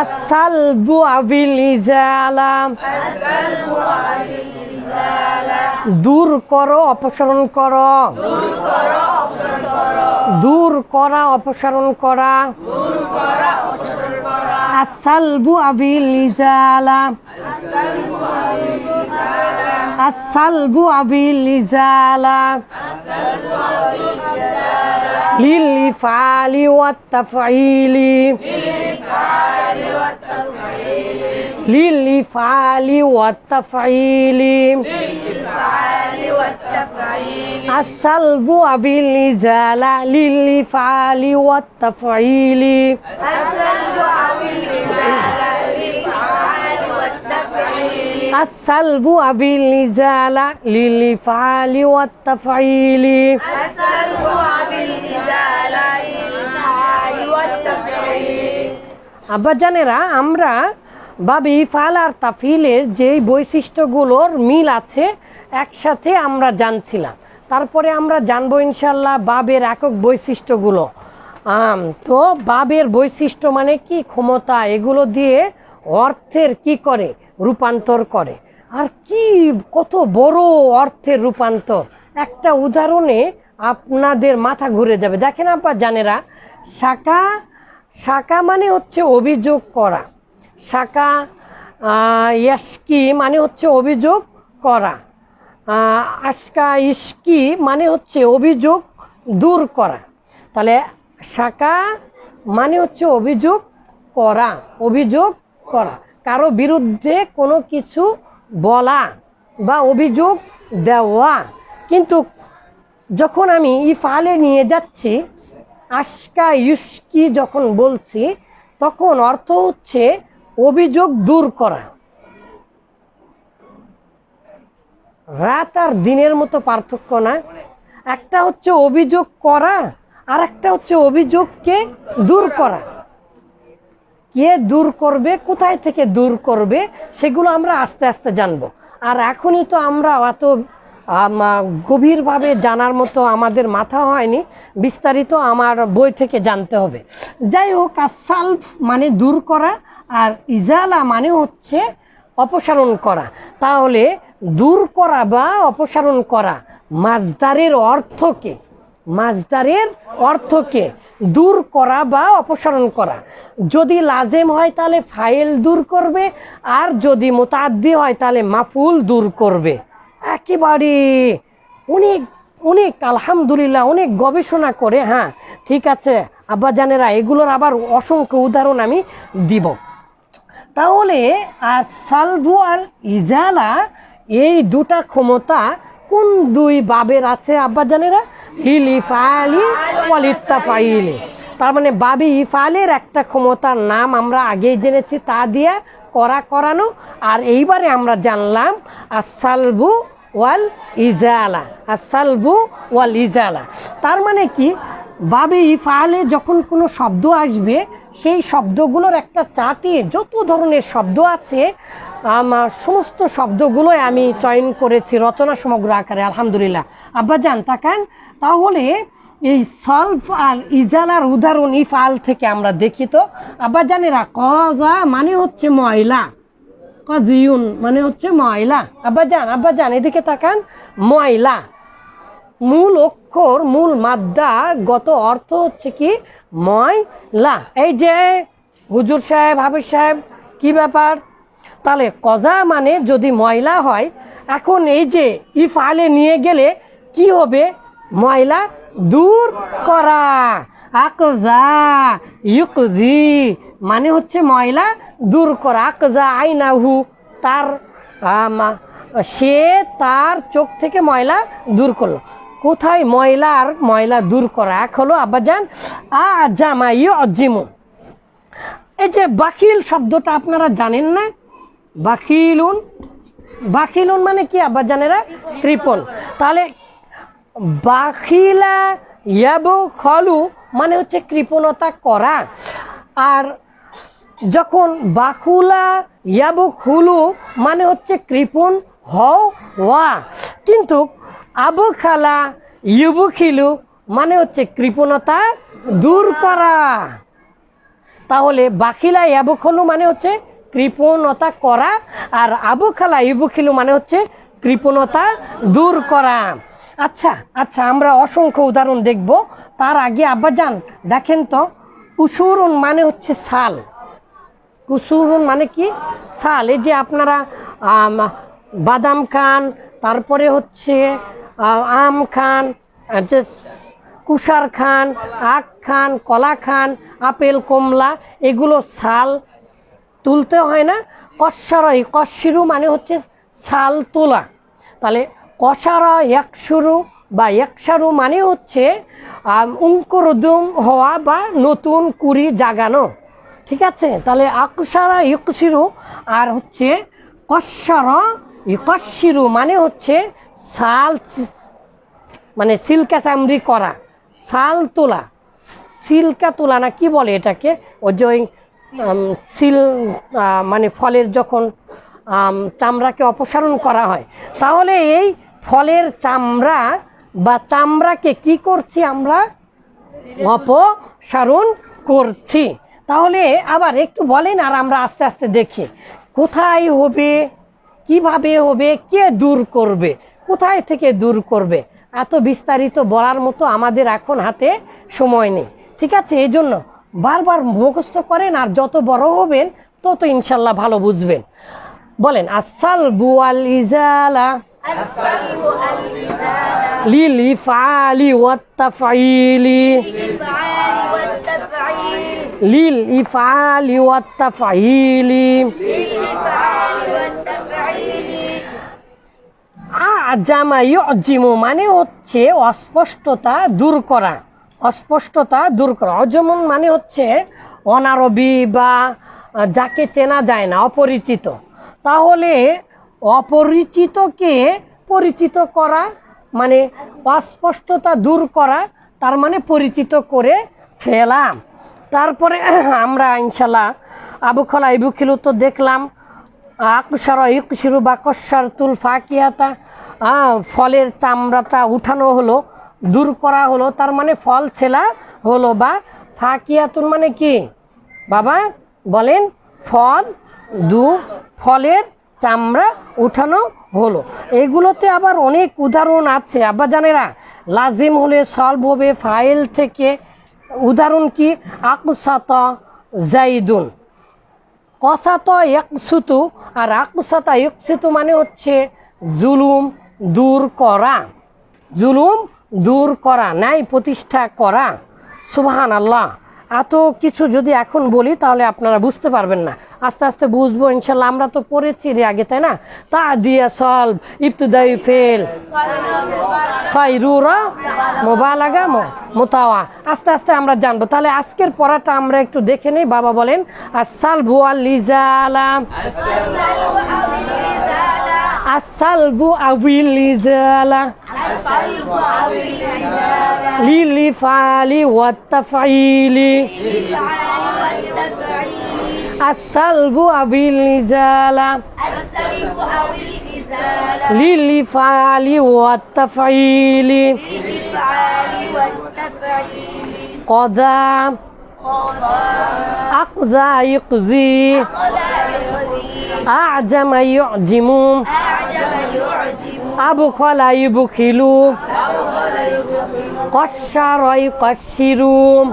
السلب بالإزالة দূর করো অপসারণ করো দূর করা অপসারণ করা। আসালবু আবিল ইজালা। আসালবু আবিল ইজালা। للفعل والتفعيل للفعل والتفعيل السلب بالإزالة للفعل والتفعيل السلب بالإزالة للفعل والتفعيل আব্বাজানেরা আমরা ভাবি, ফাল আর তাফিলের যে বৈশিষ্ট্যগুলোর মিল আছে, একসাথে আমরা জানছিলাম। তারপরে আমরা জানব ইনশাল্লাহ বাবের একক বৈশিষ্ট্যগুলো। তো বাবের বৈশিষ্ট্য মানে কি? ক্ষমতা, এগুলো দিয়ে অর্থের কি করে? রূপান্তর করে। আর কি, কত বড় অর্থের রূপান্তর? একটা উদাহরণে আপনাদের মাথা ঘুরে যাবে। দেখেন আপা জানেরা, শাখা শাখা মানে হচ্ছে অভিযোগ করা। শাখা ইয়াস্কি মানে হচ্ছে অভিযোগ করা। আশকা ইস্কি মানে হচ্ছে অভিযোগ দূর করা। তাহলে শাখা মানে হচ্ছে অভিযোগ করা অভিযোগ করা। কারও বিরুদ্ধে কোনো কিছু বলা বা অভিযোগ দেওয়া। কিন্তু যখন আমি ইফালে নিয়ে যাচ্ছি, আশকা ইস্কি যখন বলছি, তখন অর্থ হচ্ছে অভিযোগ দূর করা। রাত আর দিনের মতো পার্থক্য না। একটা হচ্ছে অভিযোগ করা, আর একটা হচ্ছে অভিযোগকে দূর করা। কে দূর করবে, কোথায় থেকে দূর করবে, সেগুলো আমরা আস্তে আস্তে জানব। আর এখনই তো আমরা অত গভীরভাবে জানার মতো আমাদের মাথা হয়নি। বিস্তারিত আমার বই থেকে জানতে হবে। যাই হোক সালফ মানে দূর করা, আর ইজালা মানে হচ্ছে অপসারণ করা। তাহলে দূর করা বা অপসারণ করা মাজদারের অর্থকে মাজদারের অর্থকে দূর করা বা অপসারণ করা। যদি লাজেম হয় তাহলে ফাইল দূর করবে, আর যদি মোতাদ্দি হয় তাহলে মাফুল দূর করবে। একেবারে অনেক অনেক আলহামদুলিল্লাহ, অনেক গবেষণা করে হ্যাঁ ঠিক আছে আব্বাজানেরা এগুলোর আবার অসংখ্য উদাহরণ আমি দিব। তাহলে আর সালভু আর ইজালা, এই দুটা ক্ষমতা কোন দুই বাবের আছে আব্বাজানেরা লিলি ফালি ওয়ালিত্তা ফাইলি তার মানে বাবি ইফালের একটা ক্ষমতার নাম আমরা আগেই জেনেছি, তা দিয়ে করা করানো, আর এইবারে আমরা জানলাম আসালবু ওয়াল ইজালা আসালবু ওয়াল ইজালা। তার মানে কি? বাবে ইফালে যখন কোনো শব্দ আসবে সেই শব্দগুলোর একটা চাটে যত ধরনের শব্দ আছে, আমার সমস্ত শব্দগুলোই আমি চয়ন করেছি রচনা সমগ্র আকারে, আলহামদুলিল্লাহ। আব্বা যান তাকান। তাহলে এই সলফ আর ইজালার উদাহরণ ইফাল থেকে আমরা দেখি তো। আব্বা জানেরা, কজা মানে হচ্ছে ময়লা। কাজিউন মানে হচ্ছে ময়লা। আব্বা যান আব্বা যান এদিকে তাকান। ময়লা। মূল অক্ষর, মূল মাদ্দা, গত অর্থ হচ্ছে কি? ময়লা। এই যে হুজুর সাহেব হাবিব সাহেব, কি ব্যাপার? তাহলে কজা মানে যদি ময়লা হয়, এখন এই যে ইফালে নিয়ে গেলে কি হবে? ময়লা দূর করা। আকজা ইউকজি মানে হচ্ছে ময়লা দূর করা। আকজা আইনাহু, তার সে তার চোখ থেকে ময়লা দূর করল। কোথায় ময়লা আর ময়লা দূর করা? এক হলো আব্বাজান আ জামাই অজিমু এই যে বাকিল শব্দটা আপনারা জানেন না? বাকিলুন বাকিলুন মানে কি আব্বাজানেরা কৃপন তাহলে, বাকিলা ইয়াবু খলু মানে হচ্ছে কৃপণতা করা। আর যখন বাকুলা ইয়াবু খুলু মানে হচ্ছে কৃপণ হও ওয়া কিন্তু আবু খালা ইউবু খিলু মানে হচ্ছে কৃপণতা দূর করা। তাহলে বাকিলা ইয়াবুখলু মানে হচ্ছে কৃপণতা করা আর আবু খালা ইবুখিলু মানে হচ্ছে কৃপণতা দূর করা। আচ্ছা আচ্ছা আমরা অসংখ্য উদাহরণ দেখব। তার আগে আব্বাজান, দেখেন তো, কুসুরুন মানে হচ্ছে সাল। কুসুরুন মানে কি? সাল। এই যে আপনারা বাদাম খান, তারপরে হচ্ছে আম খান যে কুষার খান আখ খান কলা খান আপেল কমলা এগুলো ছাল তুলতে হয় না। কষারই কশিরু মানে হচ্ছে ছাল তোলা। তাহলে কষারা একশুরু বা একসারু মানে হচ্ছে আম, অঙ্কুরোদ্যম হওয়া বা নতুন কুড়ি জাগানো। ঠিক আছে? তাহলে আকুসারা ইকুশিরু আর হচ্ছে কষারা ইকশিরু মানে হচ্ছে চি- মানে সিল্কা চামড়ি করা। শাল তোলা। সিল্কা তোলা না, কি বলে এটাকে? ওই যে সিল মানে ফলের যখন চামড়াকে অপসারণ করা হয়। তাহলে এই ফলের চামড়া বা চামড়াকে কি করছি আমরা? অপসারণ করছি। তাহলে আবার একটু বলেন আর আমরা আস্তে আস্তে দেখি। কোথায় হবে? কীভাবে হবে? কে দূর করবে? কোথায় থেকে দূর করবে? এত বিস্তারিত বলার মতো আমাদের এখন হাতে সময় নেই। ঠিক আছে? এই জন্য বারবার মুখস্থ করেন আর যত বড় হবেন তত ইনশাল্লাহ ভালো বুঝবেন। বলেন আসাল বুয়াল ইজালা লিল ইফালি ওয়াত্তা ফাইলি লিল ইফআলি ওয়াত্তাফাইলি। লিল ইফআলি আজামা ইউজিমু মানে হচ্ছে অস্পষ্টতা দূর করা। অস্পষ্টতা দূর করা। অজমন মানে হচ্ছে অনারবি বা যাকে চেনা যায় না, অপরিচিত। তাহলে অপরিচিতকে পরিচিত করা মানে অস্পষ্টতা দূর করা, তার মানে পরিচিত করে ফেলাম। তারপরে আমরা ইনশাল্লাহ আবু খলা ইবু খিলু তো দেখলাম। আকুসার ইকুশিরু বা কষার তুল ফাঁকিয়াতা ফলের চামড়াটা উঠানো হলো, দূর করা হলো, তার মানে ফল ছেলা হলো বা ফাঁকিয়াতুন মানে কি? বাবা বলেন ফল, দু, ফলের চামড়া উঠানো হলো। এগুলোতে আবার অনেক উদাহরণ আছে। আব্বা জানেরা লাজিম হলে সলভ হবে ফাইল থেকে। উদাহরণ কি? আকুসাত জাইদুন। কসাত একসুতু আর আকুসাতা একসুতু মানে হচ্ছে জুলুম দূর করা। জুলুম দূর করা, ন্যায় প্রতিষ্ঠা করা। সুবাহান আল্লাহ এত কিছু যদি এখন বলি, তাহলে আপনারা বুঝতে পারবেন না। আস্তে আস্তে বুঝব, ইনশাল্লাহ। আমরা তো পড়েছি রে আগে, তাই না? তা দিয়া সলভ ইফতুদাই ফেল সয়রুরা মোবালাগা মোতাওয়া। আস্তে আস্তে আমরা জানব। তাহলে আজকের পড়াটা আমরা একটু দেখে নিই। বাবা বলেন আসাল ভুয়া লিজালাম আসাল ভু আবিল লিজালা আসাল লিজালা للفعل والتفعيل. السلب أو الإزالة السلب أو الإزالة للفعل والتفعيل. والتفعيل قضى. أقضى يقضي. أعجم يعجم أعجم يعجم. أبخل يبخل. কসারয় কসিরুম